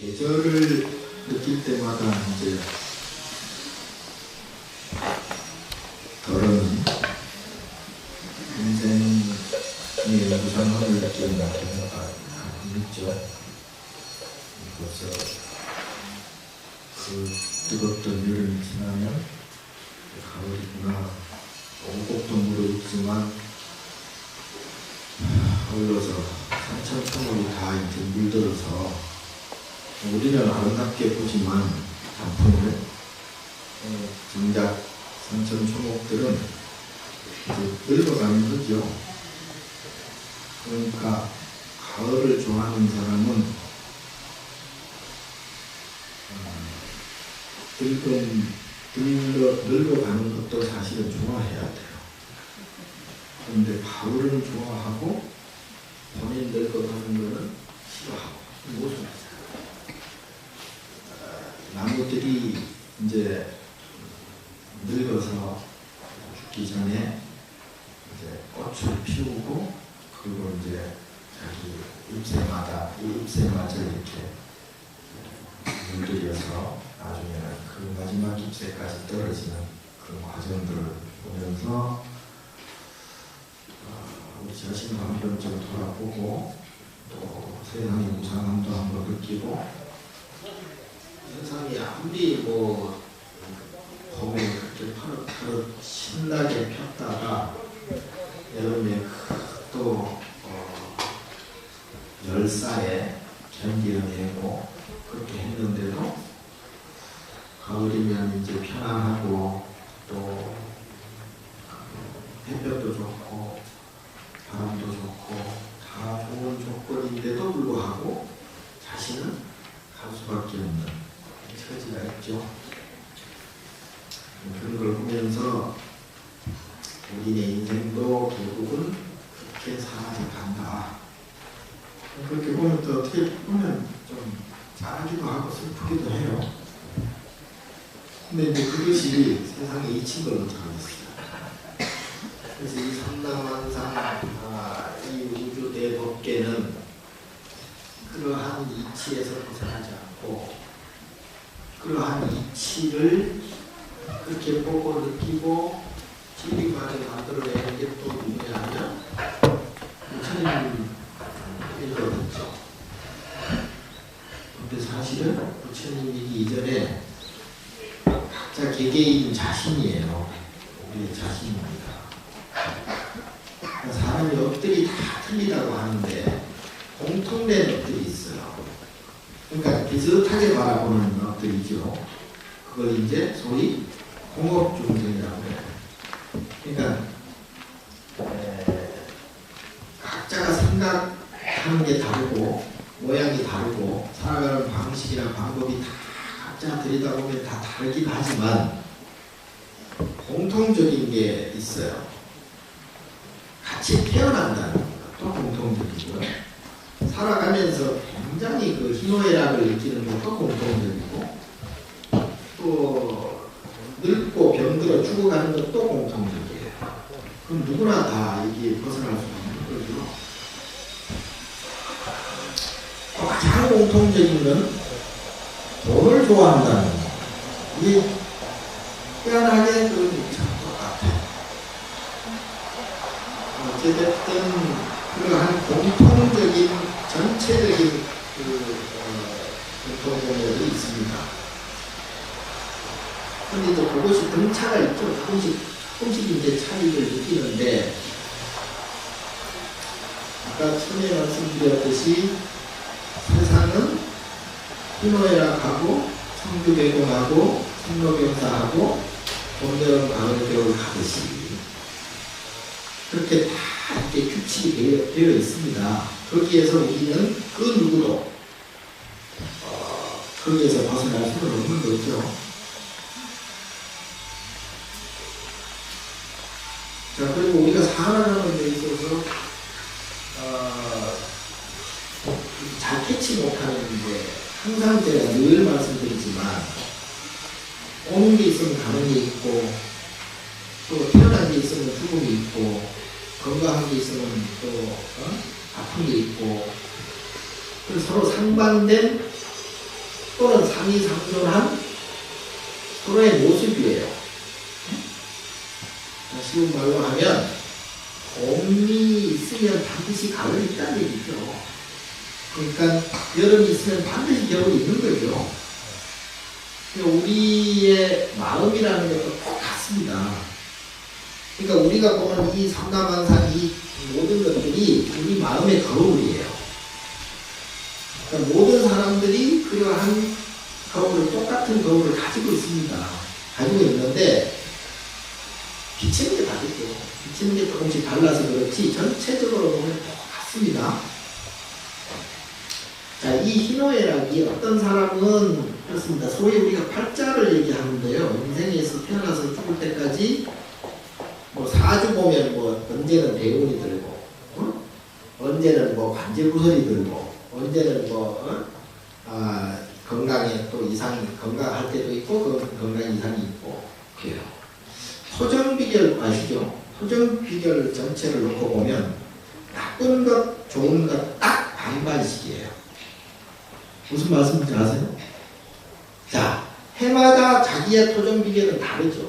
계절을 느낄 때마다 이제 덜은 인생의 무상함을 느끼는 경우가 있죠. 그래서 그 뜨겁던 여름이 지나면 가을이구나. 온곡도 무르익지만 흘러서 산천초목이 다 이제 물들어서 우리는 아름답게 보지만 단풍을 어, 정작 산천초목들은 이제 늙어가는 거죠. 그러니까 가을을 좋아하는 사람은 어, 늙은 늙어, 늙어가는 것도 사실은 좋아해야 돼요. 그런데 가을은 좋아하고 본인 늙어가는 거는 싫어하고 무슨 나무들이 이제 늙어서 죽기 전에 이제 꽃을 피우고 그리고 이제 자기 잎새마다 이 잎새마저 이렇게 물들여서 나중에는 그 마지막 잎새까지 떨어지는 그런 과정들을 보면서 어, 우리 자신을 한번 좀 돌아보고 또 세상의 무상함도 한번 느끼고 세상이 아무리 뭐 봄에 그렇게 파릇파릇 신나게 폈다가 여름에 또 어, 열사에 견디어내고 그렇게 했는데도 가을이면 이제 편안하고 또 햇볕도 좋고 바람도 좋고 다 좋은 조건인데도 불구하고 자신은 갈 수밖에 없는 처지가 있죠. 그런 걸 보면서 우리의 인생도 결국은 그렇게 살아서 간다. 그렇게 보면 또 어떻게 보면 좀 짠하기도 하고 슬프기도 해요. 근데 이제 그것이 세상에 잊힌 걸로 잘했어요. 그래서 이 삼남한상, 아, 이 우주 대법계는 그러한 이치에서 벗어나지 않고 그러한 이치를 그렇게 보고 느끼고 진리관을 만들어내는 게 또 누구냐면 부처님이거든요. 근데 사실은 부처님이기 이전에 각자 개개인 자신이에요. 우리의 자신입니다. 사람의 업들이 다 틀리다고 하는데 공통된. 그러니까 비슷하게 바라보는 업들이죠. 그걸 이제 소위 공업중생이라고 해요. 그러니까 에, 각자가 생각하는 게 다르고 모양이 다르고 살아가는 방식이나 방법이 다 각자 들이다보면 다 다르긴 하지만 공통적인 게 있어요. 같이 태어난다는 것도 공통적이고요. 살아가면서 굉장히 그 희노애락을 느끼는 것도 공통적이고 또 늙고 병들어 죽어가는 것도 공통적이에요. 그럼 누구나 다 이게 벗어날 수 있는 거죠. 또 가장 공통적인 건 돈을 좋아한다는 거. 이게 희한하게 그참 똑같아요. 어찌됐든 그러한 공통적인 전체적인 그 어, 공통점이 있습니다. 근데 이제 그것이 등차가 있죠. 조금씩, 조금씩 이제 차이를 느끼는데, 아까 처음에 말씀드렸듯이 세상은 희노애락하고 성주개공하고 생로병사하고 봄 여름 가을 겨울 가듯이 그렇게 다 이렇게 규칙이 되어, 되어 있습니다. 거기에서 우리는 그 누구도 어, 거기에서 벗어날 수는 없는 거죠. 자 그리고 우리가 살아가는 데 있어서 어, 잘 캐치 못하는 게 항상 제가 늘 말씀드리지만 오는 게 있으면 가는 게 있고 또 태어난 게 있으면 죽음이 있고 건강한 게 있으면 또 어? 아픈 게 있고 서로 상반된 또는 상이상존한 서로의 모습이에요. 자, 쉬운 말로 하면 봄이 있으면 반드시 가을이 있다는 얘기죠. 그러니까 여름이 있으면 반드시 겨울이 있는 거죠. 우리의 마음이라는 것도 똑같습니다. 그러니까 우리가 보는 이 삼가만상 이 모든 것들이 우리 마음의 거울이에요. 그러니까 모든 사람들이 그러한 거울을 똑같은 거울을 가지고 있습니다. 가지고 있는데 비치는 게 다르죠. 비치는 게 조금씩 달라서 그렇지 전체적으로 보면 똑같습니다. 자, 이 희노애락이 어떤 사람은 그렇습니다. 소위 우리가 팔자를 얘기하는데요. 인생에서 태어나서 죽을 때까지 언제는 대운이 들고, 어? 언제는 뭐 관제구설이 들고, 언제는 뭐 어? 아, 건강에 또 이상이 건강할 때도 있고 그 건강 이상이 있고 그래요. 토정 비결 아시죠? 토정 비결 전체를 놓고 보면 나쁜 것, 좋은 것 딱 반반씩이에요. 무슨 말씀인지 아세요? 자, 해마다 자기의 토정 비결은 다르죠.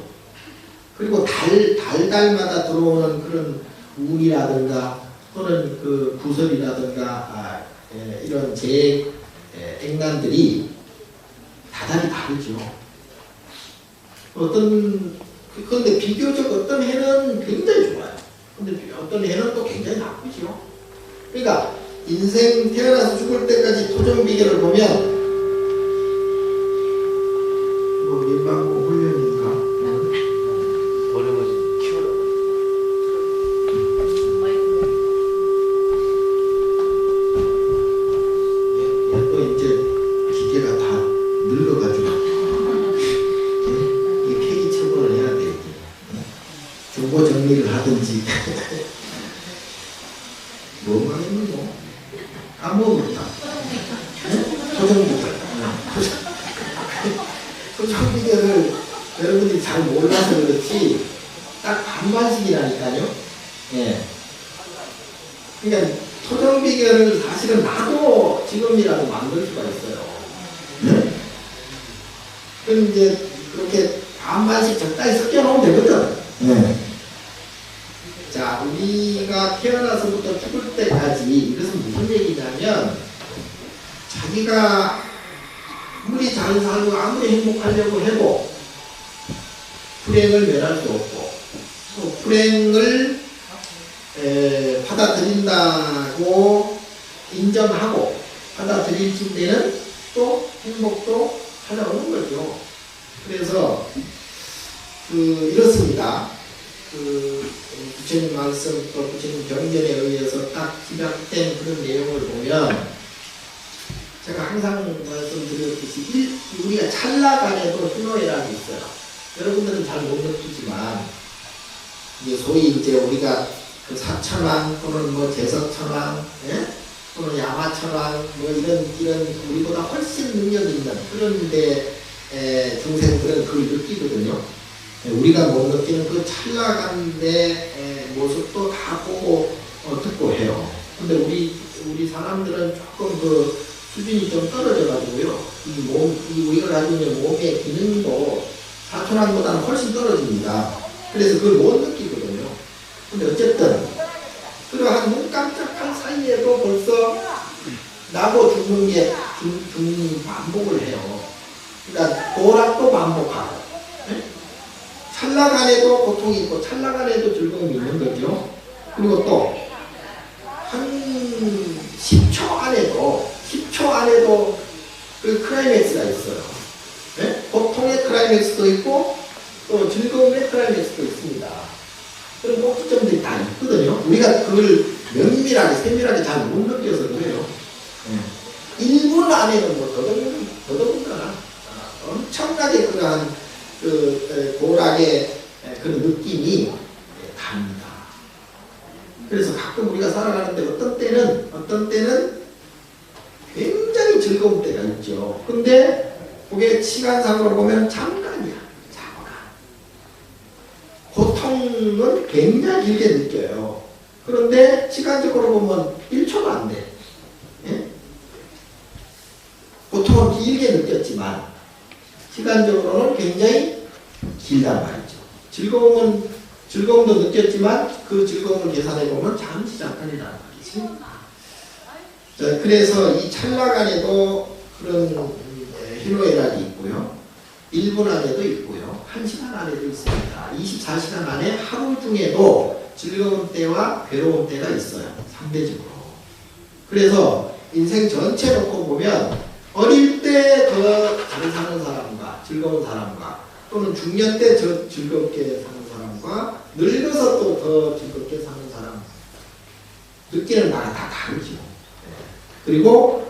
그리고 달, 달달마다 들어오는 그런 운이라든가 또는 그 구설이라든가 아, 예, 이런 제 예, 액난들이 다달이 다르죠. 어떤 그런데 비교적 어떤 해는 굉장히 좋아요. 근데 비- 어떤 해는 또 굉장히 나쁘죠. 그러니까 인생 태어나서 죽을 때까지 토종 비결을 보면 뭐 민방공 훈련인가 버림을 키우라고. 예, 또 이제 기계가 다 늙어가지고 예, 이 폐기 처분을 해야 돼. 예. 중고 정리를 하든지 뭐만 했는 뭐 아무것도 토종비결 토종비결을 여러분들이 잘 몰라서 그렇지 딱 반반씩이라니까요. 예. 그러니까 토종 비결을 사실은 나도 지금이라도 만들 수가 있어요. 네? 그럼 이제 그렇게 반반씩 적당히 섞여 놓으면 되거든. 네. 자, 우리가 태어나서부터 죽을 때까지 이것은 무슨 얘기냐면 자기가 아무리 잘 살고 아무리 행복하려고 해도 불행을 면할 수 없고 또 불행을 에, 받아들인다고 인정하고 받아들일 때는 또 행복도 찾아오는 거죠. 그래서 그 이렇습니다. 그 부처님 말씀 또 부처님 경전에 의해서 딱 집약된 그런 내용을 보면 제가 항상 말씀드렸듯이 일- 우리가 찰나간에도 희노애락이 있어요. 여러분들은 잘 못 느끼지만 이제 소위 이제 우리가 그 사천왕 또는 뭐 제석천왕 예? 또는 야마천왕 뭐 이런 이런 우리보다 훨씬 능력 있는 그런데 에, 중생들은 그걸 느끼거든요. 예, 우리가 못 느끼는 그 찰나간의 모습도 다 보고 어, 듣고 해요. 근데 우리 우리 사람들은 조금 그 수준이 좀 떨어져 가지고요. 이 몸, 이 우리가 가지고 있는 몸의 기능도 사천왕보다는 훨씬 떨어집니다. 그래서 그걸 못 느끼거든요. 근데 어쨌든 그러한 눈 깜짝할 사이에도 벌써 나고 죽는 게 죽, 죽는 반복을 해요. 그러니까 도락도 반복하고 네? 찰나 간에도 고통이 있고 찰나 간에도 즐거움이 있는 거죠. 그리고 또 한 10초 안에도 10초 안에도 그 클라이맥스가 있어요. 네? 고통의 클라이맥스도 있고 또 즐거움의 클라이맥스도 있습니다. 그런 꼭지점들이 다 있거든요. 우리가 그걸 면밀하게, 세밀하게 잘 못 느껴서 그래요. 예. 1분 안에는 뭐 더더군, 더더군다나 아, 엄청나게 그러한 그 에, 고락의 에, 그런 느낌이 예, 답니다. 그래서 가끔 우리가 살아가는데 어떤 때는, 어떤 때는 굉장히 즐거운 때가 있죠. 근데 그게 시간상으로 보면 잠깐이야. 잠깐. 고통은 굉장히 길게 느껴요. 그런데 시간적으로 보면 1초도 안 돼. 예? 고통은 길게 느꼈지만 시간적으로는 굉장히 길단 말이죠. 즐거움은 즐거움도 느꼈지만 그 즐거움을 계산해 보면 잠시 잠깐이란 말이지. 자, 그래서 이 찰나 간에도 그런 음, 희노애락이 있고요. 1분 안에도 있고요. 1시간 안에도 있습니다. 24시간 안에 하루 중에도 즐거운 때와 괴로운 때가 있어요. 상대적으로. 그래서 인생 전체 놓고 보면 어릴 때 더 잘 사는 사람과 즐거운 사람과 또는 중년 때 저 즐겁게 사는 사람과 늙어서 또 더 즐겁게 사는 사람 느끼는 바가 다 다르죠. 예. 그리고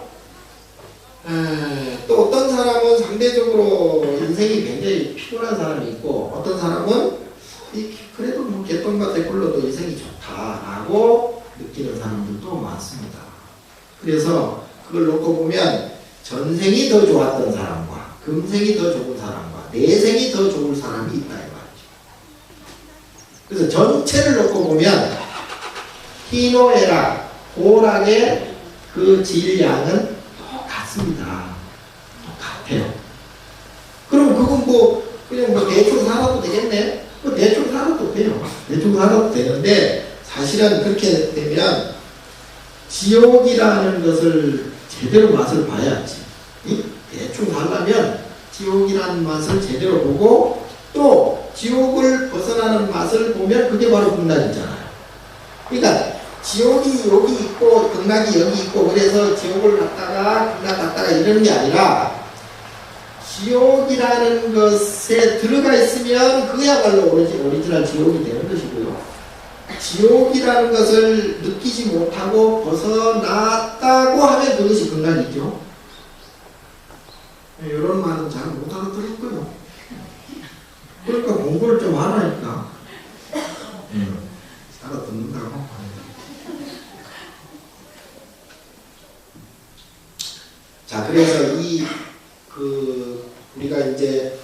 에, 또 어떤 사람은 상대적으로 인생이 굉장히 피곤한 사람이 있고 어떤 사람은 굴러도 인생이 좋다라고 느끼는 사람들도 많습니다. 그래서 그걸 놓고 보면 전생이 더 좋았던 사람과 금생이 더 좋은 사람과 내생이 더 좋은 사람이 있다 이 말이죠. 그래서 전체를 놓고 보면 희노애락, 호락의 그 질량은 똑같습니다. 똑같아요. 그럼 그건 뭐 그냥 뭐 대충 살아도 되겠네? 뭐 대충 돼요. 대충 살아도 되는데 사실은 그렇게 되면 지옥이라는 것을 제대로 맛을 봐야지. 이? 대충 살려면 지옥이라는 맛을 제대로 보고 또 지옥을 벗어나는 맛을 보면 그게 바로 극락이잖아요. 그러니까 지옥이 여기 있고 극락이 여기 있고 그래서 지옥을 갔다가 극락 갔다가 이러는 게 아니라 지옥이라는 것에 들어가 있으면 그야말로 오리지, 오리지널 지옥이 되는 것이고요. 지옥이라는 것을 느끼지 못하고 벗어났다고 하면 그것이 극락이죠. 이런 말은 잘 못 알아들을 거예요. 그러니까 공부를 좀 하라니까. 음, 알아듣는다고. 자, 그래서 이, 그, 우리가 이제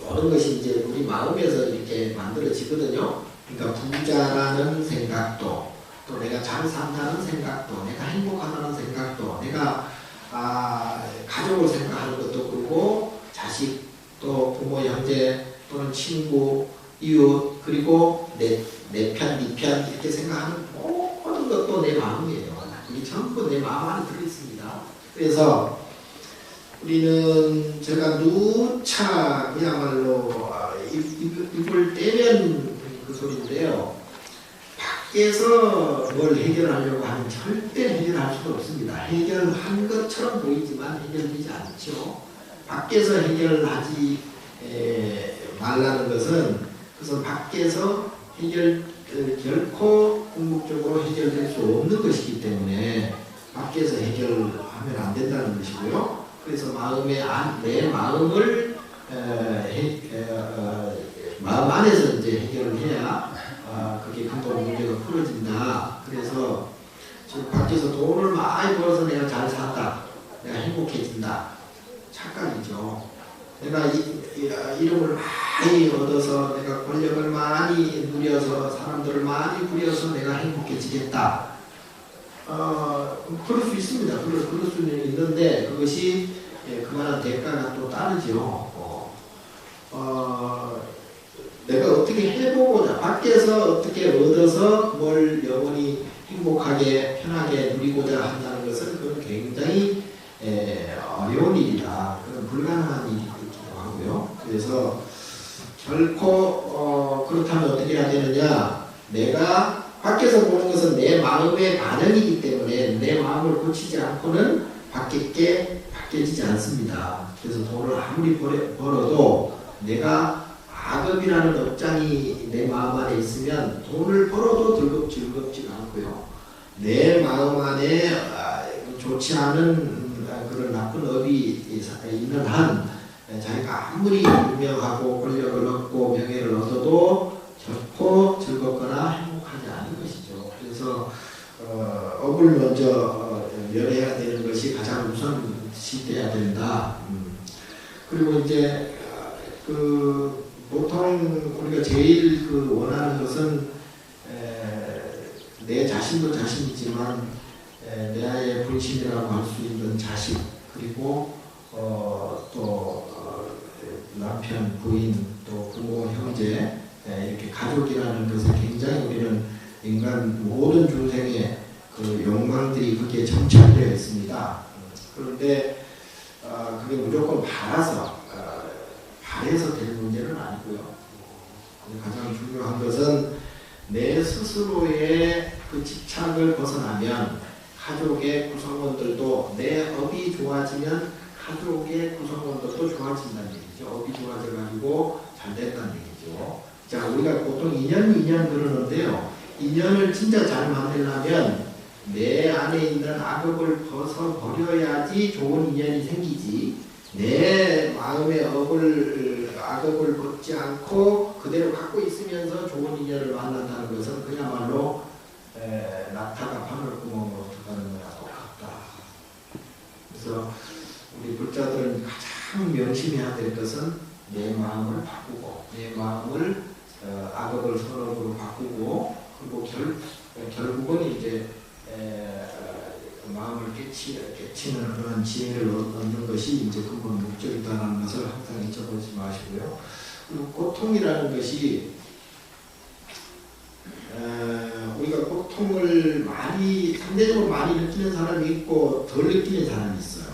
모든 것이 이제 우리 마음에서 이렇게 만들어지거든요. 그러니까 부자라는 생각도, 또 내가 잘 산다는 생각도, 내가 행복하다는 생각도, 내가 아, 가족을 생각하는 것도 그렇고, 자식, 또 부모, 형제, 또는 친구, 이웃, 그리고 내, 내 편, 네 편, 이렇게 생각하는 모든 것도 내 마음이에요. 이게 전부 내 마음 안에 들어 있습니다. 그래서 우리는 제가 누차 그야말로 아, 입을 떼면 그 소리인데요. 밖에서 뭘 해결하려고 하면 절대 해결할 수가 없습니다. 해결한 것처럼 보이지만 해결되지 않죠. 밖에서 해결하지 에, 말라는 것은 그것은 밖에서 해결 그, 결코 궁극적으로 해결될 수 없는 것이기 때문에 밖에서 해결하면 안 된다는 것이고요. 그래서 마음의 안, 내 마음을 에, 해, 에, 어, 마음 안에서 이제 해결을 해야 아, 그게 근본 문제가 풀어진다. 그래서 지금 밖에서 돈을 많이 벌어서 내가 잘 산다. 내가 행복해진다. 착각이죠. 내가 이, 이, 아, 이름을 많이 얻어서 내가 권력을 많이 누려서 사람들을 많이 부려서 내가 행복해지겠다. 어, 그럴 수 있습니다. 그럴, 그럴 수는 있는데 그것이 예, 그만한 대가가 또 따르죠. 어, 어, 내가 어떻게 해보고자 밖에서 어떻게 얻어서 뭘 영원히 행복하게 편하게 누리고자 한다는 것은 그건 굉장히 에, 어려운 일이다. 그건 불가능한 일이기도 하고요. 그래서 결코 어, 그렇다면 어떻게 해야 되느냐? 내가 밖에서 보는 것은 내 마음의 반응이기 때문에 내 마음을 고치지 않고는 밖에 게 바뀌어지지 않습니다. 그래서 돈을 아무리 벌어, 벌어도 내가 악업이라는 업장이 내 마음 안에 있으면 돈을 벌어도 즐겁, 즐겁지가 않고요. 내 마음 안에 아, 좋지 않은 아, 그런 나쁜 업이 있는 한 자기가 아무리 유명하고 권력을 얻고 명예를 얻어도 결코 즐겁거나 행복하지 않은 것이죠. 그래서 어, 업을 먼저 어, 면해야 되는 것이 가장 우선 시 돼야 된다. 음. 그리고 이제 어, 그 보통 우리가 제일 그 원하는 것은 에, 내 자신도 자신이지만 에, 내 아이의 분신이라고 할 수 있는 자식 그리고 어, 또 어, 남편, 부인, 또 부모, 형제 예, 이렇게 가족이라는 것을 굉장히 우리는 인간 모든 중생의 그 욕망들이 거기에 점철되어 있습니다. 그런데 어, 그게 무조건 바라서 어, 바래서 될 문제는 아니고요. 가장 중요한 것은 내 스스로의 그 집착을 벗어나면 가족의 구성원들도 내 업이 좋아지면 가족의 구성원들도 좋아진다는 얘기죠. 업이 좋아져가지고 잘 된다는 얘기죠. 자, 우리가 보통 인연, 인연 그러는데요. 인연을 진짜 잘 만들려면 내 안에 있는 악업을 벗어버려야지 좋은 인연이 생기지. 내 마음의 업을, 악업을 벗지 않고 그대로 갖고 있으면서 좋은 인연을 만난다는 것은 그야말로 에, 낙타가 바늘 구멍으로 들어가는 거나 똑같다. 그래서 우리 불자들은 가장 명심해야 될 것은 내 마음을 바꾸고 내 마음을 어, 악업을 선업으로 바꾸고 그리고 결, 결국은 이제 마음을 깨치, 깨치는 그런 지혜를 얻- 얻는 것이 이제 근본 목적이다라는 것을 항상 잊어버리지 마시고요. 그리고 고통이라는 것이 에, 우리가 고통을 많이 상대적으로 많이 느끼는 사람이 있고 덜 느끼는 사람이 있어요.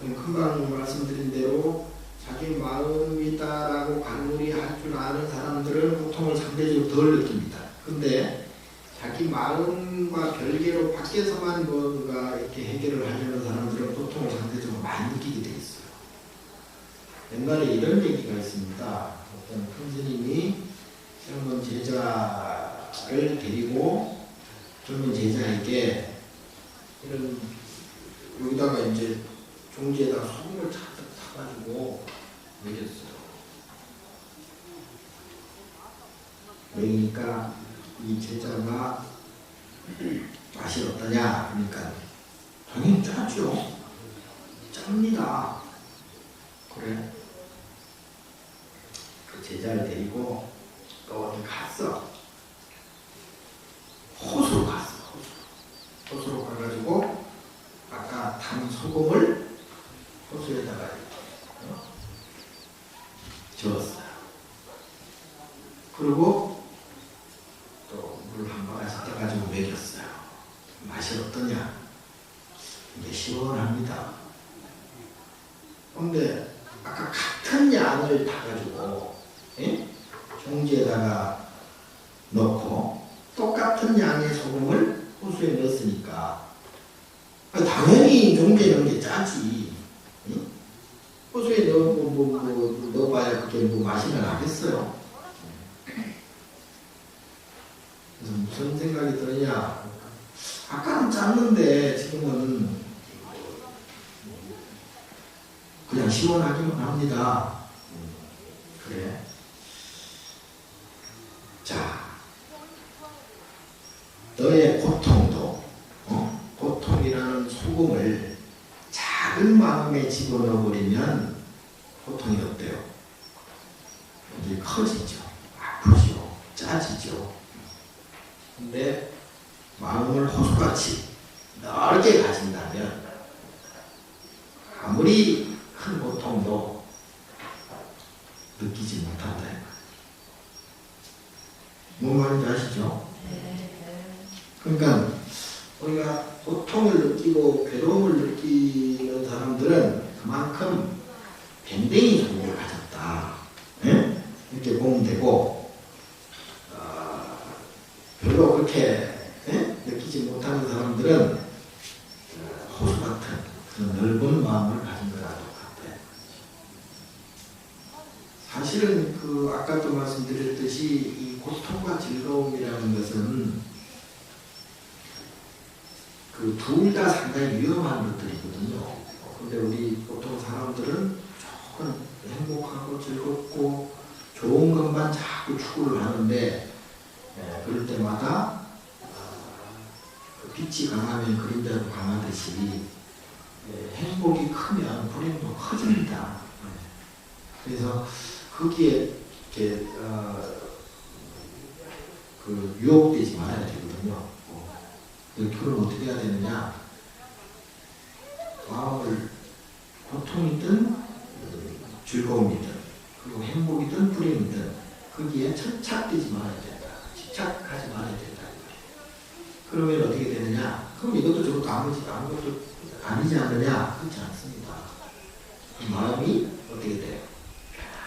금방 말씀드린 대로 자기 마음이다라고 간물이 할줄 아는 사람들은 고통을 상대적으로 덜 느낍니다. 근데 자기 마음과 별개로 밖에서만 뭔가 이렇게 해결을 하려는 사람들은 고통을 상대적으로 많이 느끼게 돼 있어요. 옛날에 이런 얘기가 있습니다. 어떤 큰 스님이 젊은 제자를 데리고 젊은 제자에게 이런 여기다가 이제 종지에다 소금을 차득 타가지고 먹였어요. 먹이니까 이 제자가 맛이 어떠냐? 그러니까 당연히 짜죠. 짭니다. 그래. 그 제자를 데리고 또 어디 갔어. 호수로 갔어. 호수. 호수로 가가지고 아까 탄 소금을 호수에다가 어? 저었어요. 그리고 또 물 한 바가지 떠가지고 먹였어요. 맛이 어떠냐? 이게 시원합니다. 근데 아까 같은 양을 타가지고 예? 종지에다가 넣고 똑같은 양의 소금을 호수에 넣었으니까 아, 당연히 종지에 넣은 게 짜지. 예? 호수에 넣어 뭐, 뭐, 뭐, 넣어봐야 그게 뭐 맛이 나겠어요. 그래서 무슨 생각이 드느냐? 아까는 짰는데 지금은 그냥 시원하기만 합니다. 그래. 자, 너의 고통도 어? 고통이라는 소금을 작은 마음에 집어넣어 버리면 고통이 어때요? 이게 커지죠, 아프죠, 짜지죠. 근데 마음을 호수같이 넓게 가진다면 아무리 큰 고통도 느끼지 못한다. 뭔 말인지 아시죠? 그러니까 우리가 고통을 느끼고 괴로움을 느끼는 사람들은 그만큼 밴댕이 소리를 가졌다. 예? 이렇게 보면 되고 어, 별로 그렇게 예? 느끼지 못하는 사람들은 어, 호수 같은 그런 넓은 마음을 가진 거랑 똑같아. 사실은 그 아까도 말씀드렸듯이 이 고통과 즐거움이라는 것은 그 둘 다 상당히 위험한 것만 자꾸 추구를 하는데 예, 그럴 때마다 아, 그 빛이 강하면 그림자도 강하듯이 예, 행복이 크면 불행도 커집니다. 예. 그래서 거기에 이렇게 어, 그 유혹되지 말아야 되거든요. 어, 그 결혼 어떻게 해야 되느냐? 마음을 고통이든 음, 즐거움이든 그리고 행복이든 불행이든 거기에 천착되지 말아야 된다. 집착하지 말아야 된다. 그러면 어떻게 되느냐? 그럼 이것도 저것도 아무지 아무것도 아니지 않느냐? 그렇지 않습니다. 그 마음이 어떻게 돼요?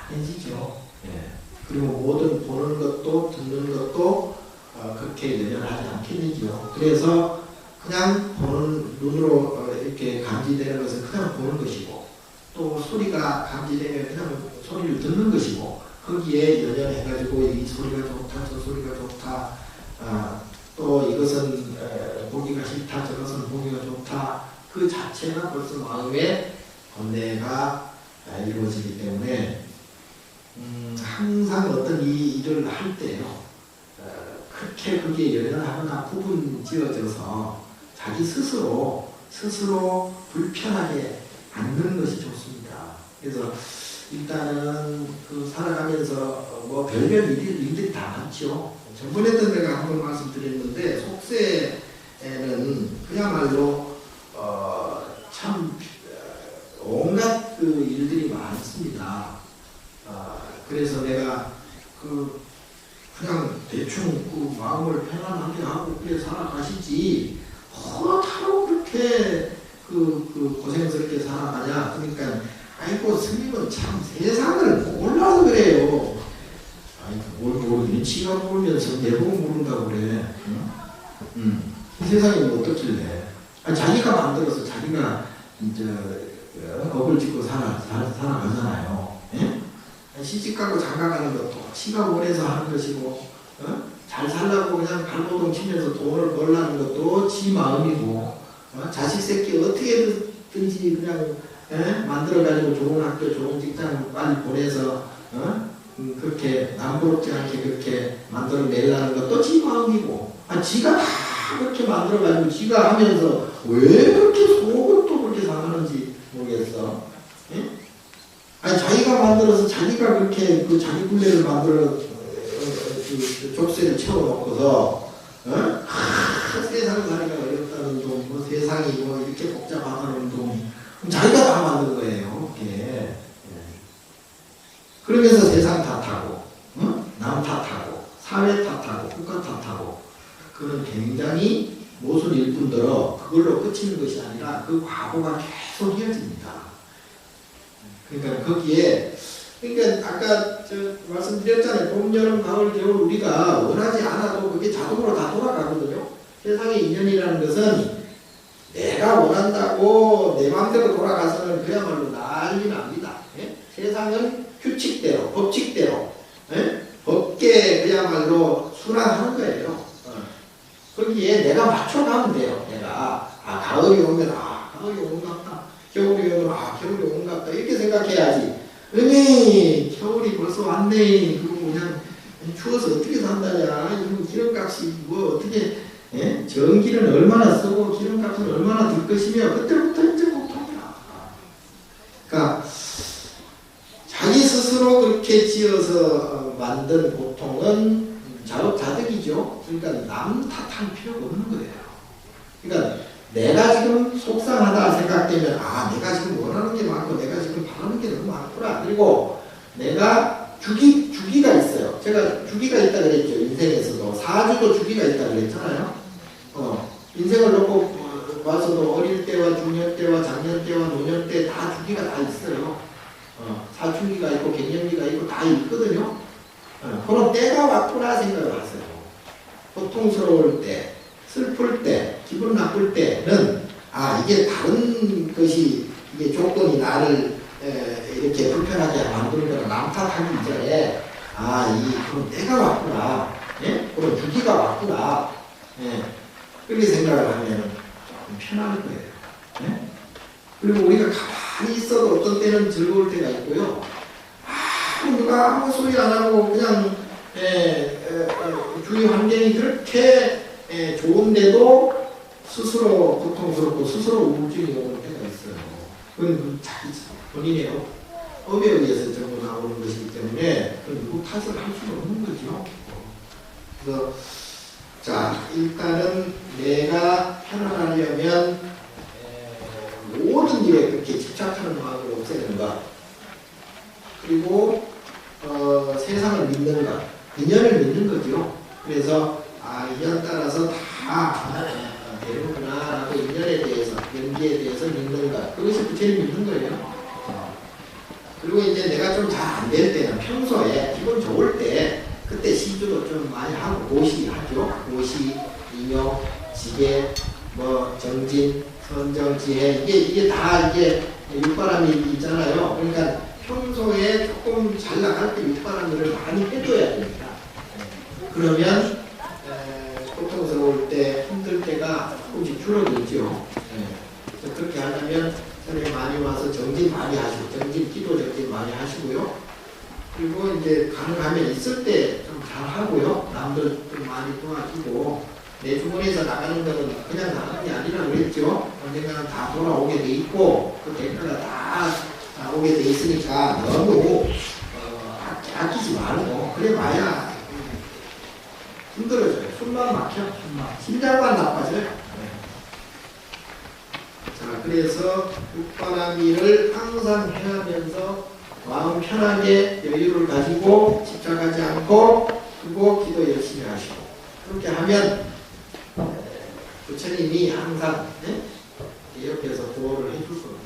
편해지죠. 예. 그리고 모든 보는 것도 듣는 것도 어, 그렇게 연연하지 되죠. 그래서 그냥 보는 눈으로 어, 이렇게 감지되는 것은 그냥 보는 것이고 또 소리가 감지되면 그냥 소리를 듣는 것이고 거기에 연연해가지고 이 소리가 좋다 저 소리가 좋다 아, 또 이것은 에, 보기가 싫다 저것은 보기가 좋다 그 자체가 벌써 마음의 번뇌가 아, 이루어지기 때문에 음, 항상 어떤 이 일을 할 때요 어, 그렇게 그게 연연하거나 부분 지어져서 자기 스스로 스스로 불편하게 앉는 것이 좋습니다. 그래서 일단은 그 살아가면서 뭐 별별 일들, 일들이 다 많죠. 전번에도 내가 한번 말씀드렸는데 속세에는 그야말로 어 참 온갖 그 일들이 많습니다. 아, 그래서 내가 그 그냥 대충 그 마음을 편안하게 하고 그래 살아가시지 허타로 그렇게 그, 그 고생스럽게 살아가냐 그러니까 아이고 스님은 참 세상을 몰라서 그래요 아이 뭘 모르니 지가 모르면서 내보고 모른다고 그래 응? 응. 이 세상이 뭐 어떻길래 아니, 자기가 만들어서 자기가 이제 어, 업을 짓고 살아, 살아, 살아가잖아요 예? 시집가고 장가가는 것도 지가 원해서 하는 것이고 어? 잘 살라고 그냥 발버둥 치면서 돈을 벌라는 것도 지 마음이고 어? 자식 새끼 어떻게든지 그냥 에? 만들어가지고 좋은 학교 좋은 직장 빨리 보내서 어? 음, 그렇게 남부럽지 않게 그렇게 만들어내려는 것도 지 마음이고 아 지가 다 그렇게 만들어가지고 지가 하면서 왜 그렇게 속은 또 그렇게 상하는지 모르겠어 예? 아니 자기가 만들어서 자기가 그렇게 그 자기 굴레를 만들어 그 족쇄를 채워놓고서 어? 아, 세상 살기가 어렵다는 둥, 뭐 세상이 뭐 이렇게 복잡하다는 둥, 그럼 자기가 다 만든 거예요. 이렇게 예. 그러면서 세상 탓하고, 어? 남 탓하고, 사회 탓하고, 국가 탓하고, 그런 굉장히 모순 일 뿐더러 그걸로 끝이는 것이 아니라 그 과거가 계속 이어집니다. 그러니까 거기에 그러니까 아까 저 말씀드렸잖아요. 봄, 여름, 가을, 겨울 우리가 원하지 않아도 그게 자동으로 다 돌아가거든요. 세상의 인연이라는 것은 내가 원한다고 내 마음대로 돌아가서는 그야말로 난리 납니다. 예? 세상은 규칙대로, 법칙대로, 예? 법계 그야말로 순환하는 거예요. 어. 거기에 내가 맞춰가면 돼요. 내가 아 가을이 오면 아 가을이 같다. 겨울이 오면 아 겨울이 같다. 이렇게 생각해야지. 은희 겨울이 벌써 왔네. 그리고 그냥 추워서 어떻게 산다냐. 이거 기름값이 뭐 어떻게 예? 전기는 얼마나 쓰고 기름값은 얼마나 들 것이며 그때부터 이제 고통이야. 그러니까 자기 지어서 어, 만든 고통은 자업자득이죠. 그러니까 남 탓할 필요가 없는 거예요. 그러니까 내가 지금 속상하다 생각되면 아 내가 지금 원하는 게 많고 내가 지금 바라는 게 너무 많구나. 그리고 내가 주기 주기가 있어요. 제가 주기가 있다 그랬죠. 인생에서도 사주도 주기가 있다 그랬잖아요. 어 인생을 놓고 어, 봐서도 어릴 때와 중년 때와 장년 때와 노년 때 다 주기가 다 있어요. 어, 사춘기가 있고 갱년기가 있고 다 있거든요. 어, 그런 때가 왔구나 생각을 하세요. 고통스러울 때, 슬플 때, 기분 나쁠 때는 아 이게 다른 것이 이게 조건이 나를 에, 이렇게 불편하게 만드는 남 탓하기 이전에 아이 그런 때가 왔구나, 예? 그런 주기가 왔구나, 예? 그렇게 생각을 하면 좀 편할 거예요. 예? 그리고 우리가 가만히 있어도 어떤 때는 즐거울 때가 있고요. 아무 누가 아무 소리 안 하고 그냥 에, 에, 에, 주위 환경이 그렇게 에, 좋은데도 스스로 고통스럽고 스스로 우울증이 오는 때가 있어요. 그건 그 자기 본인의 업, 업에 의해서 전부 나오는 것이기 때문에 그 누구 탓을 할 수는 없는 거죠. 그래서 자 일단은 내가 편안하려면 에, 모든 일에 그렇게 집착하는 마음을 없애는 것. 그리고 어, 세상을 믿는 것, 인연을 믿는 거죠. 그래서 아 인연 따라서 다 어, 되는구나 라고 인연에 대해서, 연기에 대해서 믿는 것. 그것이 부처님 믿는 거예요. 그리고 이제 내가 좀 잘 안 될 때는 평소에 기분 좋을 때 그때 시주도 좀 많이 하고 고시 하죠. 고시, 인용, 지계, 뭐 정진, 선정, 지혜 이게 이게 다 이게 육바람이 있잖아요. 그러니까 평소에 조금 잘 나갈 때 육바람들을 많이 해줘야 됩니다. 그러면 에, 고통스러울 때 힘들 때가 조금씩 줄어들죠. 예. 그래서 그렇게 하려면 선생님 많이 와서 정진 많이 하시고 정진 기도 정진 많이 하시고요. 그리고 이제 가능하면 있을 때 좀 잘 하고요. 남들 좀 많이 도와주고 내 주머니에서 나가는 거는 그냥 나가는 게 아니라 그랬죠. 언젠가는 다 돌아오게 돼 있고 그 대가가 다 나오게 돼 있으니까 너무 어, 아끼, 아끼지 말고 그래 봐야 힘들어져요. 숨만 막혀. 심장만 나빠져요. 네. 자, 그래서 육바라기를 항상 해하면서 마음 편하게 여유를 가지고 집착하지 않고 그리고 기도 열심히 하시고 그렇게 하면 에, 부처님이 항상 네? 이 옆에서 보호를 해줄 겁니다.